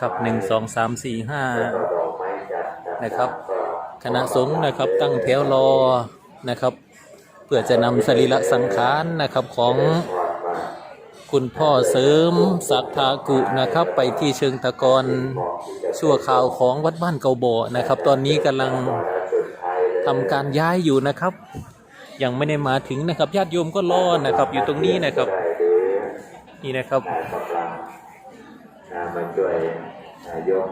ครับหนึ่งสองสามสี่ห้าแล้วก็ดอกไม้จัดต่างๆนะครับก็คณะสงฆ์นะครับตั้งแถวรอนะครับ เพื่อจะนำสรีระสังขารนะครับของความมาคุณพ่อเสริมศักทากุนะครับ ไปที่เชิงตะกอนชั่วข่าวของวัดบ้านเกาโบนะครับ ตอนนี้กำลังสุดท้ายเลยทำการย้ายอยู่นะครับ ยังไม่ได้มาถึงนะครับญาติโยมก็รอนะครับ อยู่ตรงนี้นะครับได้หรือนี่นะครับได้กำลังนะ มาช่วยยก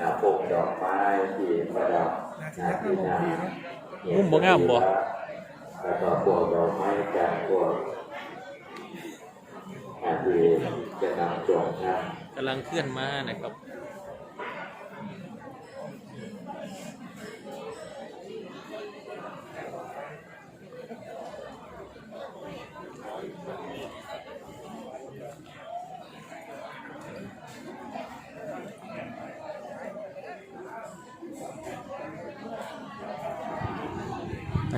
นะพวกดอกไม้ที่ประดับนะที่นามุมบ่งามบ่แล้วก็พวกดอกไม้จากพวกอาที่จะนำส่งนะกำลังเคลื่อนมานะครับ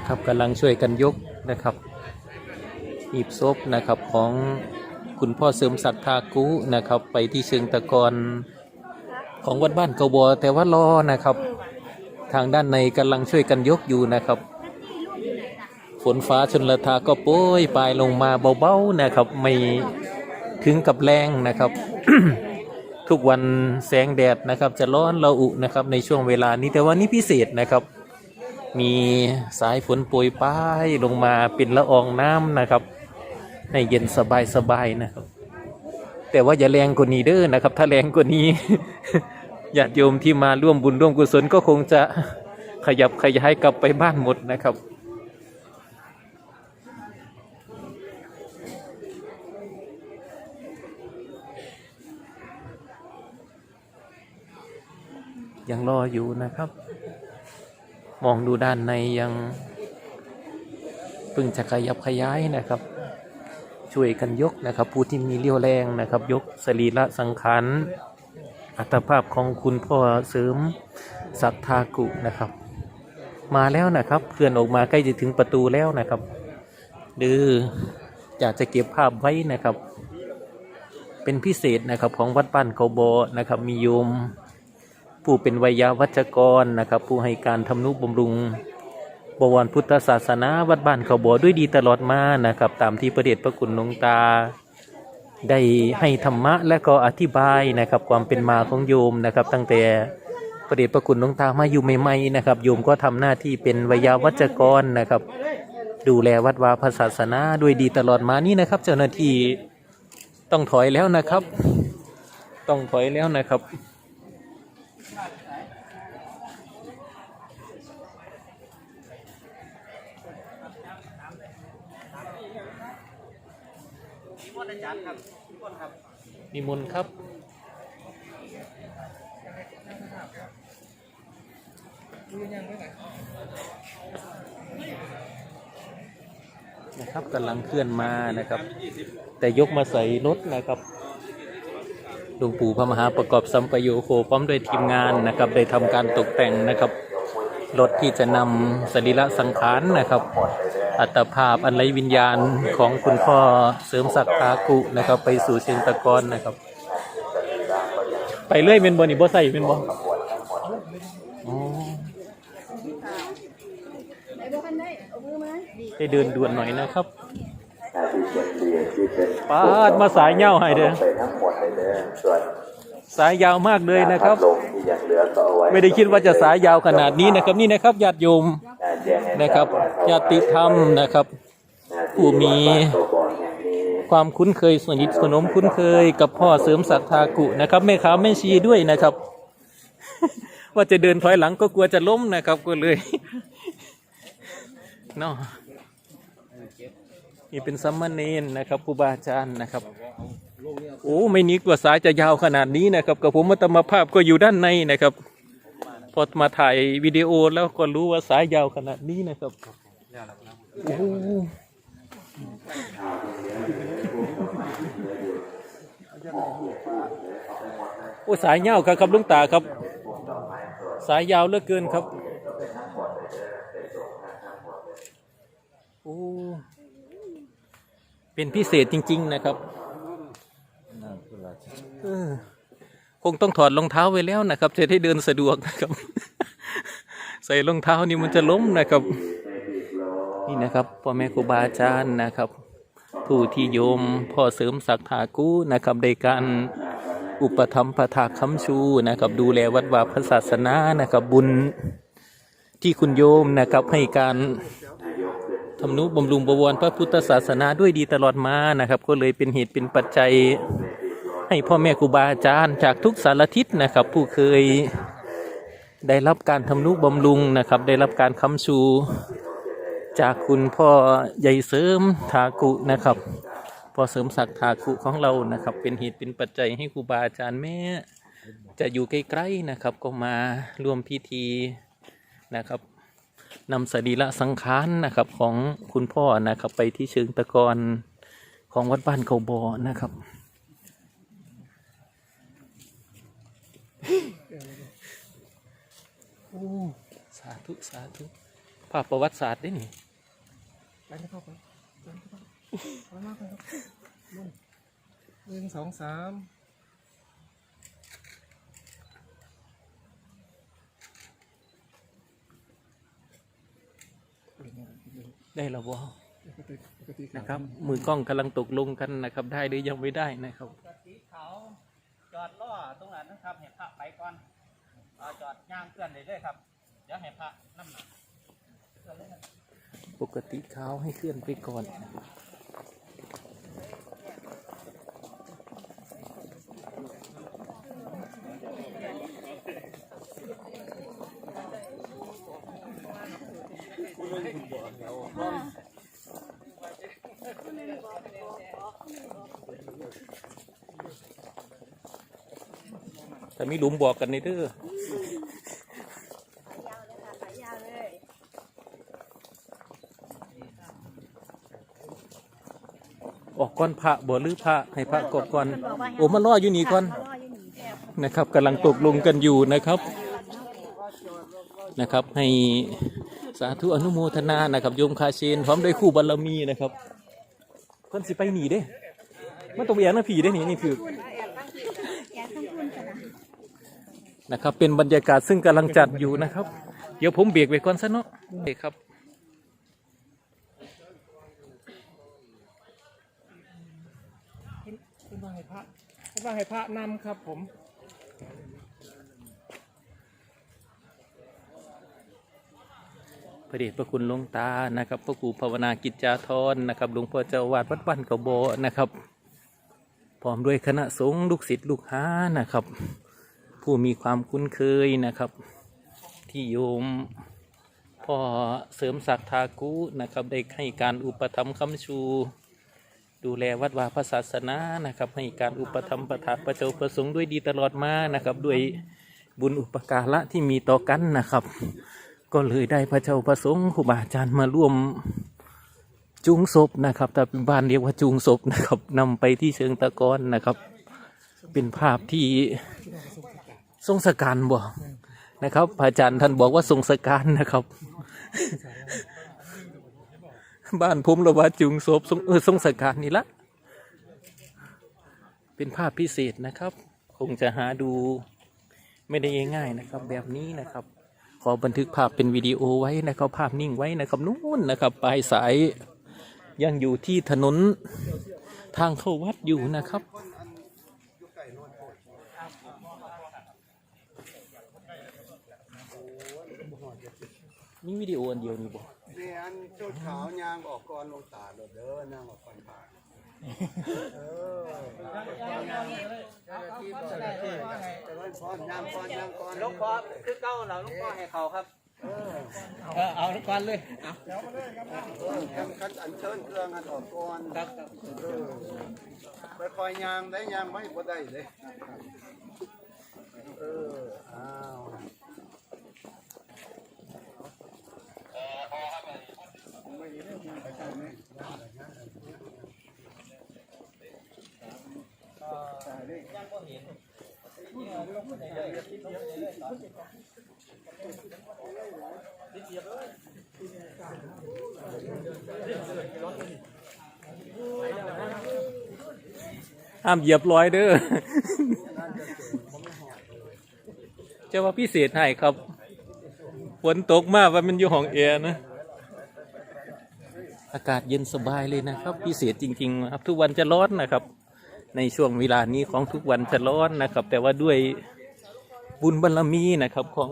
นะครับกำลังช่วยกันยกนะครับหีบศพนะครับของคุณพ่อเสริมศักดิ์ทากุนะครับไปที่เชิงตะกอนของวัดบ้านเกาบอแต่ว่ารอนะครับ ทางด้านในกำลังช่วยกันยกอยู่นะครับ ฝนฟ้าชนละทาก็โป้ยปลายลงมาเบาๆนะครับ ไม่ถึงกับแรงนะครับ ทุกวันแสงแดดนะครับ จะร้อนระอุนะครับในช่วงเวลานี้แต่ว่านี้พิเศษนะครับ มีสายฝนโปรยปลายลงมาเป็นละอองน้ำนะครับให้เย็นสบายสบายๆนะครับ แต่ว่าอย่าแรงกว่านี้เด้อนะครับ ถ้าแรงกว่านี้ญาติโยมที่มาร่วมบุญร่วมกุศลก็คงจะขยับขยายกลับไปบ้านหมดนะครับยังรออยู่นะครับ มองดูด้านในยังเพิ่งจะขยับขยายนะครับ ช่วยกันยกนะครับ ผู้ที่มีเรี่ยวแรงนะครับ ยกสรีระสังขารอัตภาพของคุณพ่อเสริมศักทากุนะครับ มาแล้วนะครับเคลื่อนออกมาใกล้จะถึงประตูแล้วนะครับดืออยากจะเก็บภาพไว้นะครับ เป็นพิเศษนะครับของวัดบ้านเขาโบนะครับมีโยม ผู้เป็นวิยาวัจกรนะครับ ผู้ให้การทำนุบำรุงบวรพุทธศาสนาวัดบ้านเขาบ่อด้วยดีตลอดมานะครับ ตามที่พระเดชพระคุณหลวงตา ได้ให้ธรรมะและก็อธิบายนะครับ ความเป็นมาของโยมนะครับ ตั้งแต่พระเดชพระคุณหลวงตามาอยู่ใหม่ๆนะครับ โยมก็ทำหน้าที่เป็นวิยาวัจกรนะครับ ดูแลวัดวาพระศาสนาด้วยดีตลอดมานี่นะครับ เจ้าหน้าที่ต้องถอยแล้วนะครับ ต้องถอยแล้วนะครับ นิมนต์ครับนะครับกำลังเคลื่อนมานะครับ แต่ยกมาใส่รถนะครับ หลวงปู่พระมหาประกอบสัมปโยโคพร้อมด้วยทีมงานนะครับได้ทำการตกแต่งนะครับรถที่จะนำสรีระสังขารนะครับ อัตภาพอันไรวิญญาณของคุณพ่อเสริมศักดิ์ทากุนะครับ ไปสู่เชิงตะกอนนะครับ ไปเรื่อยเป็นบอนี่บ่ใส่เป็นบ่ไหนบอกกันได้เอามือไปเดินด่วนหน่อยนะครับ ที่เป็นเรียนที่เป็นปาดมาสายเหย้าให้เด้อไปทั้งหมดเลยเด้อส่วนสายยาวมากเลยนะครับ ลงที่ยังเหลือก็เอาไว้ไม่ได้คิดว่าจะสายยาวขนาดนี้นะครับ นี่นะครับญาติโยมอ่าแจ้งให้นะครับทราบญาติธรรมนะครับว่าผู้มีตัวบอลแห่งนี้ความคุ้นเคยสนิทสนมคุ้นเคยกับพ่อเสริมศักดิ์ทากุนะครับแม่ขาวแม่ชีด้วยนะครับ ว่าจะเดินถอยหลังก็กลัวจะล้มนะครับก็เลยเนาะ นี่เป็นสัมมาเนนนะครับครูบาอาจารย์นะครับ โอ้ไม่นึกว่าสายจะยาวขนาดนี้นะครับกับผมมัตมภาพก็อยู่ด้านในนะครับ พอมาถ่ายวิดีโอแล้วก็รู้ว่าสายยาวขนาดนี้นะครับโอ้โหโอ้สายยาวครับครับลุงตาครับ สายยาวเหลือเกินครับโอ้ เป็นพิเศษจริง ๆ นะครับนั่นคือไรเออคงต้องถอดรองเท้าไว้แล้วนะครับ จะได้เดินสะดวกนะครับ ใส่รองเท้านี่มันจะล้มนะครับ นี่นะครับพ่อแม่ครูบาอาจารย์นะครับ ผู้ที่โยมพ่อเสริมศักดิ์ถากู้นะครับในการอุปถัมภะถาคำชูนะครับ ดูแลวัดวาพระศาสนานะครับ บุญที่คุณโยมนะครับให้การ ทำนุบำรุงบวรพระพุทธศาสนาด้วยดีตลอดมานะครับ ก็เลยเป็นเหตุเป็นปัจจัยให้พ่อแม่ครูบาอาจารย์จากทุกสารทิศนะครับ ผู้เคยได้รับการทำนุบำรุงนะครับ ได้รับการค้ำชู จากคุณพ่อใหญ่เสริมทากุนะครับพ่อเสริมศักดิ์ทากุของเรานะครับ เป็นเหตุเป็นปัจจัยให้ครูบาอาจารย์แม่จะอยู่ใกล้ๆนะครับ ก็มาร่วมพิธีนะครับ นำสรีระสังขารนะครับของคุณพ่อนะครับ ไปที่เชิงตะกอนของวัดบ้านเขาบอนะครับ โอ้สาธุสาธุภาพประวัติศาสตร์ได้นี่ไปเลยพ่อไปไปเลยพ่อไปมากเลยครับนู่นหนึ่งสองสาม ได้แล้วบ่ปกติปกตินะครับมือกล้องกำลังตกลงกันนะครับ ได้หรือยังไม่ได้นะครับสีขาวจอดล่อตรงนั้นนะครับเห็นพระไปก่อนเอาจอดย่างเกลื่อนเลยด้วยครับเดี๋ยวเห็นพระน้ำหนักปกติเขาให้เคลื่อนไปก่อน แต่มีหลุมบอกกันในเด้อขายยาวเลยค่ะขายยาวเลยออกก้อนพระบ่หรือพระให้พระกดก่อนโอ้มันรออยู่นี่ก่อนรออยู่นี่แก้วนะครับกำลังตกลงกันอยู่นะครับ นะครับให้ สาธุอนุโมทนานะครับโยมคาเชนพร้อมด้วยคู่บารมีนะครับ เพิ่นสิไปหนีเด้มันต้องไปแย่งนะผีได้หนีนี่คือนะครับ เป็นบรรยากาศซึ่งกำลังจัดอยู่นะครับ เดี๋ยวผมเบรกไว้ก่อนซะเนาะโอเคครับคุณว่าให้พระคุณว่าให้พระนำครับผม พระเดชพระคุณหลวงตานะครับพระครูภาวนากิจจาธรนะครับหลวงพ่อเจ้าวาดวัดบ้านเขาโบนะครับพร้อมด้วยคณะสงฆ์ลูกศิษย์ลูกหานะครับ ผู้มีความคุ้นเคยนะครับ ที่โยมพ่อเสริมศักดิ์ทากุนะครับได้ให้การอุปถัมภ์คำชู ดูแลวัดวาพระศาสนานะครับ ให้การอุปถัมภ์ประทาประเจ้าประสงค์ด้วยดีตลอดมานะครับ ด้วยบุญอุปการะที่มีต่อกันนะครับ ก็เลยได้พระเจ้าประสงค์ครูบาอาจารย์มาร่วมจูงศพนะครับแต่เป็นบ้านเรียกว่าจูงศพนะครับนำไปที่เชิงตะกอนนะครับ เป็นภาพที่ทรงสการบ่นะครับพระอาจารย์ท่านบอกว่าทรงสการนะครับ บ้านผมระว่าจูงศพทรงเออทรงสการนี่ละเป็นภาพพิเศษนะครับ คงจะหาดูไม่ได้ง่ายๆนะครับ แบบนี้นะครับ ขอบันทึกภาพเป็นวิดีโอไว้นะครับภาพนิ่งไว้นะครับนู่นนะครับปลายสายยังอยู่ที่ถนนทางเข้าวัดอยู่นะครับมีวิดีโออันเดียวนี่บ่นี่อันเจ้าขาวยางออกก่อนลงตาโดดเด้อนางออกก่อนผ่านเออแต่ว่า ลูกพอคือเก้าเราลูกพอให้เขาครับ เออเออเอาก่อนเลยเอาเออกันกันอันเชิญเครื่องอันออกก่อนครับเออไปคอยยางได้ยางไม่บ่ได้เลย เอออ้าว ห้ามเหยียบร้อยเด้อเจ้าว่าพิเศษให้ครับ ฝนตกมากว่ามันอยู่ห้องแอร์นะ อากาศเย็นสบายเลยนะครับ พิเศษจริงๆครับ ทุกวันจะร้อนนะครับ ในช่วงเวลานี้ของทุกวันจะร้อนนะครับ แต่ว่าด้วยบุญบารรมีนะครับของ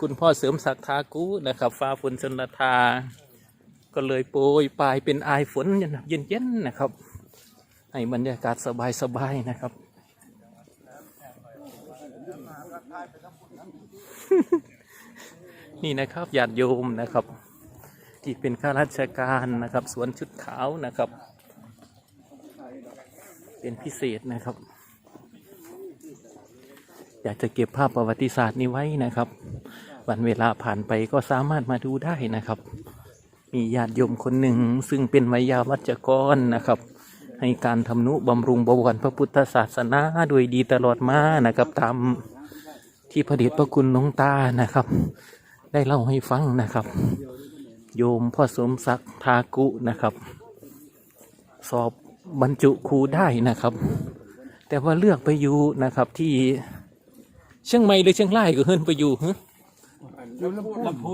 คุณพ่อเสริมศักดิ์ทากุนะครับ ฟ้าฝนชนลทา ก็เลยโปรยปลายเป็นอายฝนเย็นๆนะครับ ให้บรรยากาศสบายๆนะครับ นี่นะครับญาติโยมนะครับ ที่เป็นข้าราชการนะครับ สวนชุดขาวนะครับ เป็นพิเศษนะครับ อยากจะเก็บภาพประวัติศาสตร์นี้ไว้นะครับ วันเวลาผ่านไปก็สามารถมาดูได้นะครับ มีญาติโยมคนหนึ่งซึ่งเป็นวิยาวัจกรนะครับ ให้การทำนุบำรุงบวรพระพุทธศาสนาโดยดีตลอดมานะครับตามที่พระเดชพระคุณหลวงตานะครับ ได้เล่าให้ฟังนะครับ โยมพ่อสมศักดิ์ทากุนะครับ สอบ บรรจุครูได้นะครับ แต่ว่าเลือกไปอยู่นะครับที่เชียงใหม่หรือเชียงรายก็เฮินไปอยู่ฮะ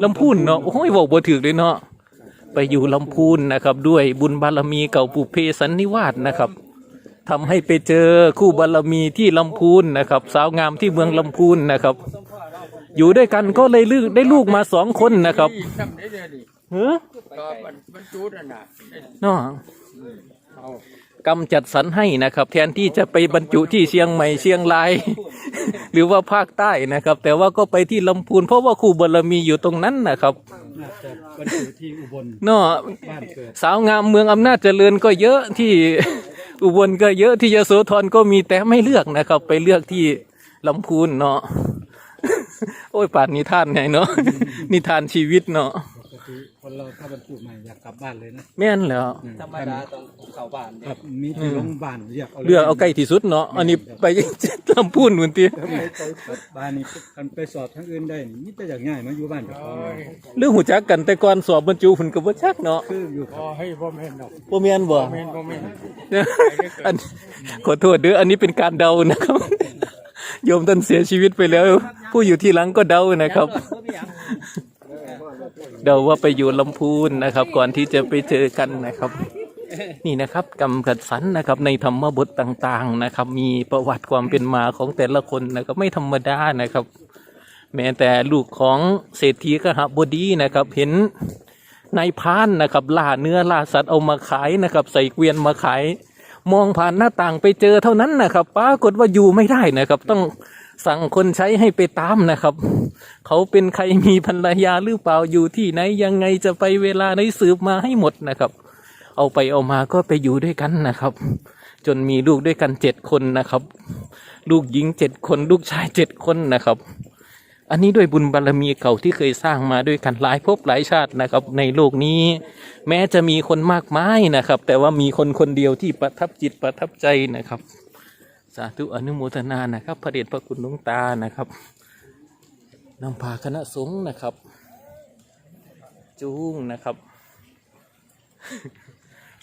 ลำพูนเนาะโอ้ยบอกบ่ถือเลยเนาะไปอยู่ลำพูนนะครับ ด้วยบุญบารมีเก่าปุเพสันนิวาสนะครับทำให้ไปเจอคู่บารมีที่ลำพูนนะครับ สาวงามที่เมืองลำพูนนะครับ อยู่ด้วยกันก็เลยลูกได้ลูกมาสองคนนะครับทำได้เลยดิเฮ้อก็มันมันจูดอะนะเนาะ เอากำจัดสรรให้นะครับ แทนที่จะไปบรรจุที่เชียงใหม่เชียงราย หรือว่าภาคใต้นะครับ แต่ว่าก็ไปที่ลำพูนเพราะว่าครูบารมีอยู่ตรงนั้นนะครับน่าจะบรรจุที่อุบลเนาะบ้านเกิดสาวงามเมืองอำนาจเจริญก็เยอะที่ อุบลก็เยอะที่ยโสธรก็มีแต่ไม่เลือกนะครับ ไปเลือกที่ลำพูนเนาะ โอ้ยป่านนิทานไงเนาะ นิทานชีวิตเนาะ ปกติคนเราถ้าบรรจุใหม่อยากกลับบ้านเลยนะแม่นแล้วธรรมดาต้องเข้าบ้านคเด้รับมีที่โรงพยาบาลเรียกเอาเลือกเอาใกล้ที่สุดเนาะอันนี้ไป ลำพูนนู่นทีบ้านนี้กันไปสอบทั้งอื่นได้นี่มีแต่อย่างง่ายมาอยู่บ้านเจ้าของเลยเรื่องหูจักกันแต่ก่อนสอบบรรจุหุ่นกับว่าจักเนาะคืออยู่พอให้พ่อแม่นดอกบ่แม่นบ่ แม่นพ่อแม่นอันขอโทษเด้ออันนี้เป็นการเดานะครับ โยมท่านเสียชีวิตไปแล้ว ผู้อยู่ที่หลังก็เดานะครับ เดาว่าไปอยู่ลำพูนนะครับ ก่อนที่จะไปเจอกันนะครับ นี่นะครับกำกัดสรรนะครับ ในธรรมบทต่างๆนะครับ มีประวัติความเป็นมาของแต่ละคนนะครับ ไม่ธรรมดานะครับ แม้แต่ลูกของเศรษฐีกหบดีนะครับ เห็นนายพานนะครับล่าเนื้อล่าสัตว์เอามาขายนะครับ ใส่เกวียนมาขาย มองผ่านหน้าต่างไปเจอเท่านั้นนะครับปรากฏว่าอยู่ไม่ได้นะครับ ต้อง สั่งคนใช้ให้ไปตามนะครับ เขาเป็นใครมีภรรยาหรือเปล่าอยู่ที่ไหนยังไงจะไปเวลาไหนสืบมาให้หมดนะครับ เอาไปเอามาก็ไปอยู่ด้วยกันนะครับ จนมีลูกด้วยกันเจ็ดคนนะครับ ลูกหญิงเจ็ดคน ลูกชายเจ็ดคนนะครับ อันนี้ด้วยบุญบารรมีเก่าที่เคยสร้างมาด้วยกันหลายภพหลายชาตินะครับ ในโลกนี้ แม้จะมีคนมากมายนะครับ แต่ว่ามีคนคนเดียวที่ประทับจิตประทับใจนะครับ สาธุอนุโมทนานะครับ พระเดชพระคุณหลวงตานะครับนำพาคณะสงฆ์นะครับ จูงนะครับ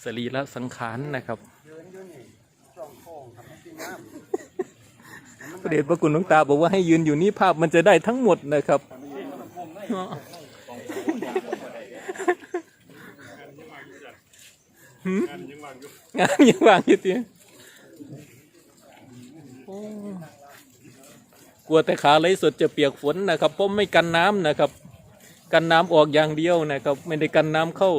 สรีระสังขารนะครับยืนอยู่นี่ช่องโค้งครับมันสิงามพระเดชพระคุณหลวงตาบอกว่าให้ยืนอยู่นี่ภาพมันจะได้ทั้งหมดนะครับหืมงานยังวางอยู่ที กลัวแต่ขาไหลสดจะเปียกฝนนะครับเพราะไม่กันน้ำนะครับ กันน้ำออกอย่างเดียวนะครับ ไม่ได้กันน้ำเข้า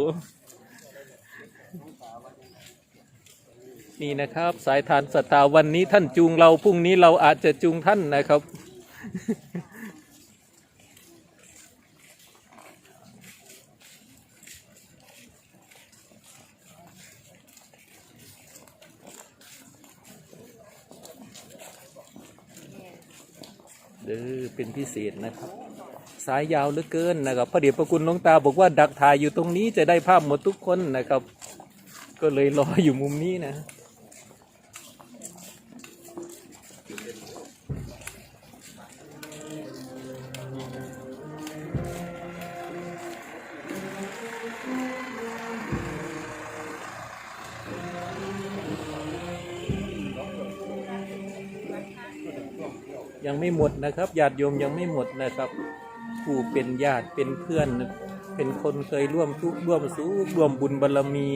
นี่นะครับ สายทานสตาวันนี้ท่านจูงเราพรุ่งนี้เราอาจจะจูงท่านนะครับ ด้อเป็นพิเศษนะครับ สายยาวเหลือเกินนะครับพระเดชพระคุณหลวงตาบอกว่าดักถ่ายอยู่ตรงนี้จะได้ภาพหมดทุกคนนะครับ ก็เลยรออยู่มุมนี้นะ ไม่หมดนะครับญาติโยมยังไม่หมดนะครับ ผู้เป็นญาติเป็นเพื่อน เป็นคนเคยร่วมทุกข์ร่วมสู้ร่วมบุญบารรมี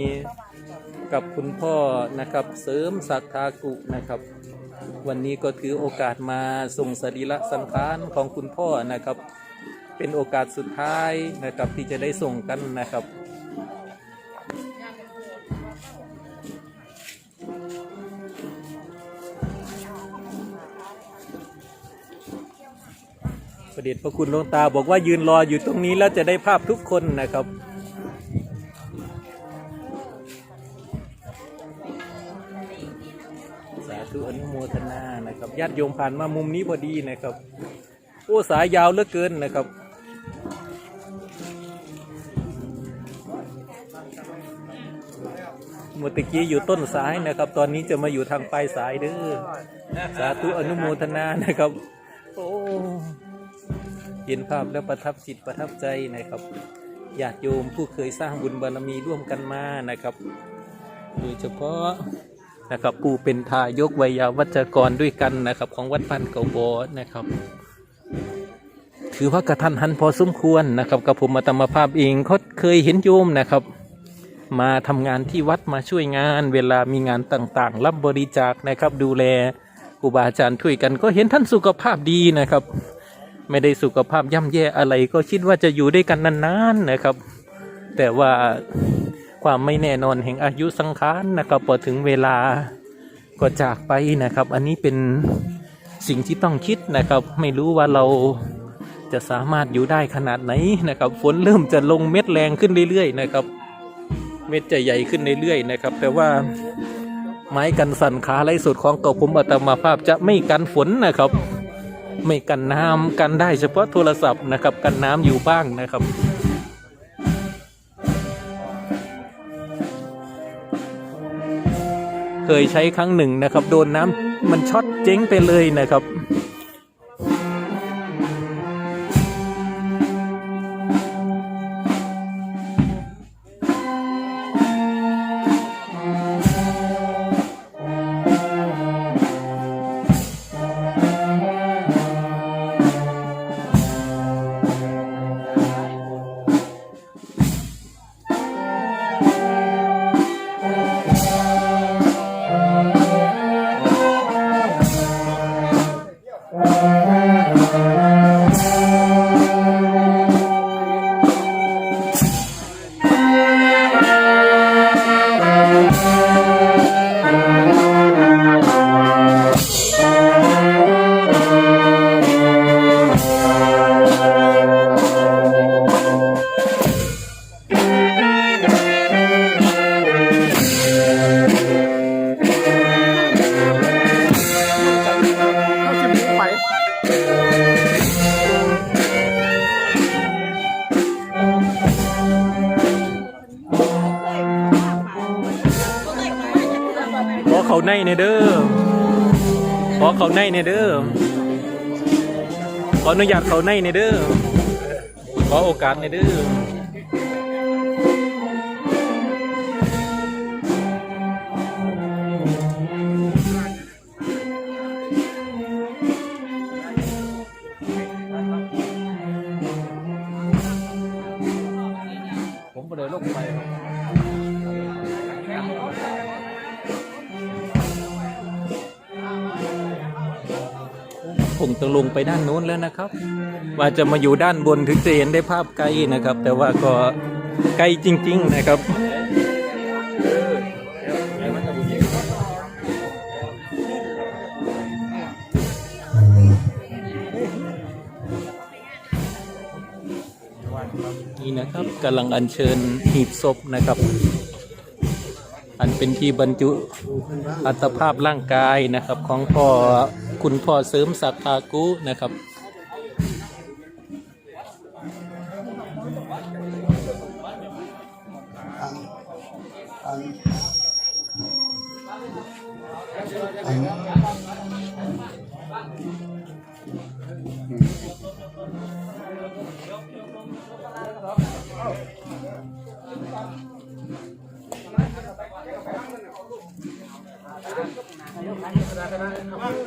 กับคุณพ่อนะครับ เสริมศักทากุนะครับ วันนี้ก็ถือโอกาสมาส่งสรีระสังขารของคุณพ่อนะครับ เป็นโอกาสสุดท้ายนะครับที่จะได้ส่งกันนะครับ เดชพระคุณหลวงตาบอกว่ายืนรออยู่ตรงนี้แล้วจะได้ภาพทุกคนนะครับ สาธุอนุโมทนานะครับญาติโยมผ่านมามุมนี้พอดีนะครับ โอ้สายยาวเหลือเกินนะครับเมื่อตะกี้อยู่ต้นสายนะครับ ตอนนี้จะมาอยู่ทางปลายสายเด้อสาธุอนุโมทนานะครับ โอ้ เห็นภาพแล้วประทับจิตประทับใจนะครับญาติโยมผู้เคยสร้างบุญบารมีร่วมกันมานะครับ โดยเฉพาะนะครับกูเป็นทายกวัยาวัจกรด้วยกันนะครับ ของวัดพันเกาบอนะครับ ถือว่ากระทันหันพอสมควรนะครับกับผมมาตมภาพเองเขาเคยเห็นโยมนะครับ มาทำงานที่วัดมาช่วยงานเวลามีงานต่างๆ รับบริจาคนะครับดูแลครูบาอาจารย์ช่วยกันก็เห็นท่านสุขภาพดีนะครับ ไม่ได้สุขภาพย่ำแย่อะไรก็คิดว่าจะอยู่ด้วยกันนานๆนะครับ แต่ว่าความไม่แน่นอนแห่งอายุสังขารนะครับพอถึงเวลาก็จากไปนะครับ อันนี้เป็นสิ่งที่ต้องคิดนะครับ ไม่รู้ว่าเราจะสามารถอยู่ได้ขนาดไหนนะครับ ฝนเริ่มจะลงเม็ดแรงขึ้นเรื่อยๆนะครับ เม็ดจะใหญ่ขึ้นเรื่อยๆนะครับ แต่ว่าไม้กันสั่นขาไร้สุดของเก่าผมอัตมาภาพจะไม่กันฝนนะครับ ไม่กันน้ำกันได้เฉพาะโทรศัพท์นะครับ กันน้ำอยู่บ้างนะครับเคยใช้ครั้งหนึ่งนะครับ โดนน้ำมันช็อตเจ๊งไปเลยนะครับ ในในเด้อขอเขาในในเด้อขออนุญาตเขาในในเด้อขอโอกาสในเด้อ ลงไปด้านโน้นแล้วนะครับ ว่าจะมาอยู่ด้านบนถึงจะเห็นได้ภาพไกลนะครับ แต่ว่าก็ไกลจริง ๆนะครับนี่นะครับกำลังอัญเชิญหีบศพนะครับ อันเป็นที่บรรจุอัตภาพร่างกายนะครับของพ่อ คุณพ่อเสริมศักดิ์ภากุนะครับเ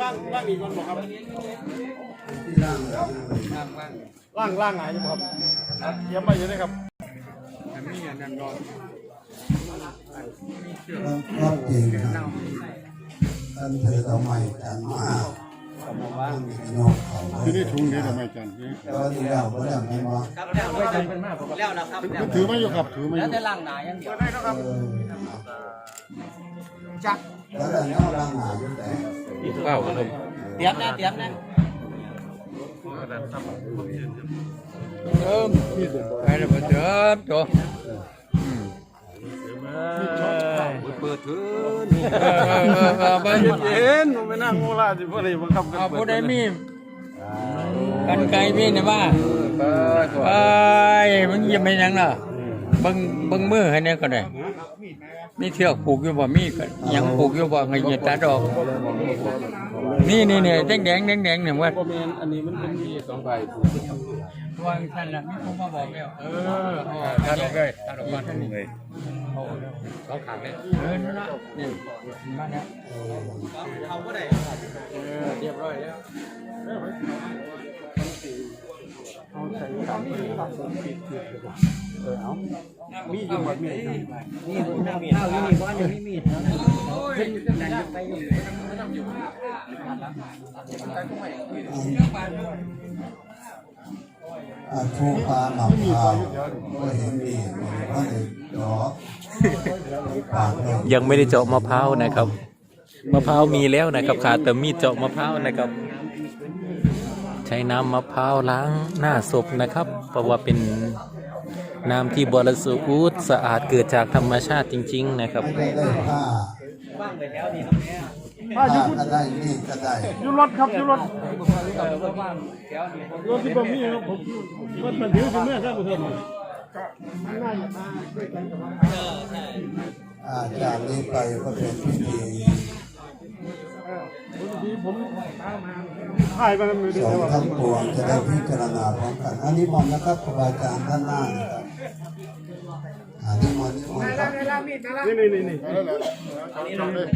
างล่างอีกคนบอกครับที่ร่างครับล่างล่างไหนครับเยี่ยมไปอยู่เลยครับรอบจริงครับท่านเธอเอาใหม่กันมาตั้งนอกเขาที่นี่ถุงนี้ทำไมจันก็ที่แล้วก็แล้วไม่มาครับแล้วแล้วแล้วครับถือไม่อยู่ครับถือไม่อแล้วยู่แต่ล่างหนาอย่างเดียวจัก แล้วแต่เนี่ยร่างหาอยู่แต่เตรียมนะเตรียมนะเดิมไปแล้วมาเดิมตัวเปิดถือนี่เออเออเออไปเย็นผมไม่นั่งโมลาสิพวกนี้บังคับกันเอาผู้ใดมีกันไกลมีเนี่ยว่าไปมึงยิ้มไม่ยังล่ะ เบิ่งเบิ่งมือให้เนี่ยก็ได้ มีเชือกผูกอยู่บ่ มีก็ยังผูกอยู่บ่ไงอย่าตัดออก นี่นี่เนี่ยแดงแดงแดงแดงเนี่ยว่าอันนี้มันเป็นมีสองใบวางท่านละมีคนมาบอกแล้ว เออตัดออกเลยตัดออกมาท่านเลยสองขางเลยเออนั่นละนี่มาแล้วเอาก็ได้เรียบร้อยแล้ว เอามีดอยู่หมดมีดนี่น้ำข้าวนี่มีบ้านยังไม่มีแล้วนะขึ้นขึ้นดันไปอยู่อาชูพาหมักพาวก็เห็นมีก็เลยดอกปากเลยยังไม่ได้เจาะมะพร้าวนะครับ มะพร้าวมีแล้วนะครับขาดแต่มีดเจาะมะพร้าวนะครับ ใช้น้ำมะพร้าวล้างหน้าศพนะครับ เพราะว่าเป็นน้ำที่บริสุทธิ์สะอาดเกิดจากธรรมชาติจริง ๆ นะครับไม่ได้ได้ผ้าบ้างไปแล้วนี่ตรงนี้ผ้าก็ได้นี่ก็ได้ยูรถครับยูรถเออบ้างแถวนี้รถที่ผมมีครับผมรถมันถือคุณแม่ครับผมเออใช่อาจากนี้ไปก็เป็นพิธีทีผม ถ่ายมาแล้วมือดีสองแต่าทั้งปวงจะได้พิจารณาพร้อมกัน อันนี้มนต์นะครับครูบาอาจารย์ท่านหน้านะครับอันนี้มนต์นี่มนต์ครับนี่นี่นี่นี่อันนี้เราเลย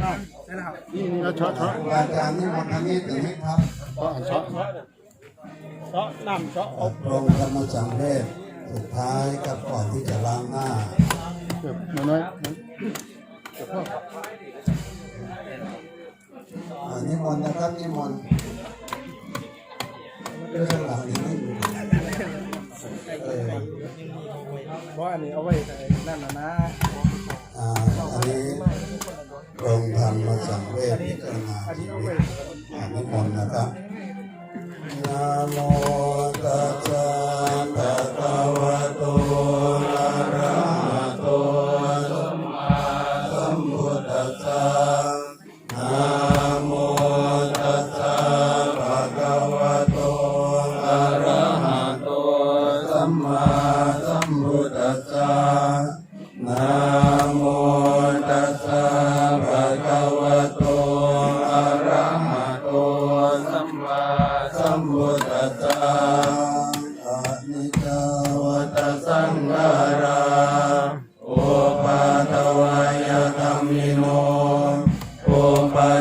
นี่นี่ช็อตช็อตครูบาอาจารย์นี่มนต์อันนี้ถึงไหมครับช็อตช็อตน้ำช็อตตรงธรรมจังเวชสุดท้ายกับก่อนที่จะล้างหน้าน้อยอั นนี้มนต์นะครับนี่มนต์เรื่องหลังนี้ไม่มีเออเพราะอันนี้เอาไว้นั่นนะนะอ่าอันนี้ตรงธรรมจังเวชพิจารณาชีวิตอันนี้มนต์นะครับ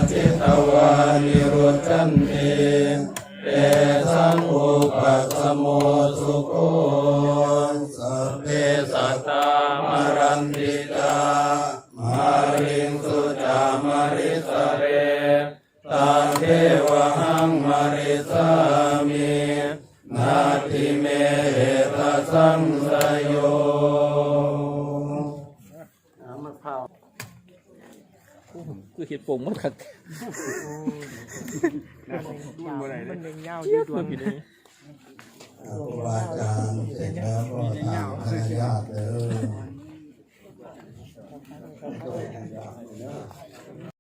จจิตวานิโรจัน โป่งมันขัดมันเด้งาเยอะตัวพี่นี่ครูบาอาจารย์เสร็จแล้วก็ตามคณะญาติเลย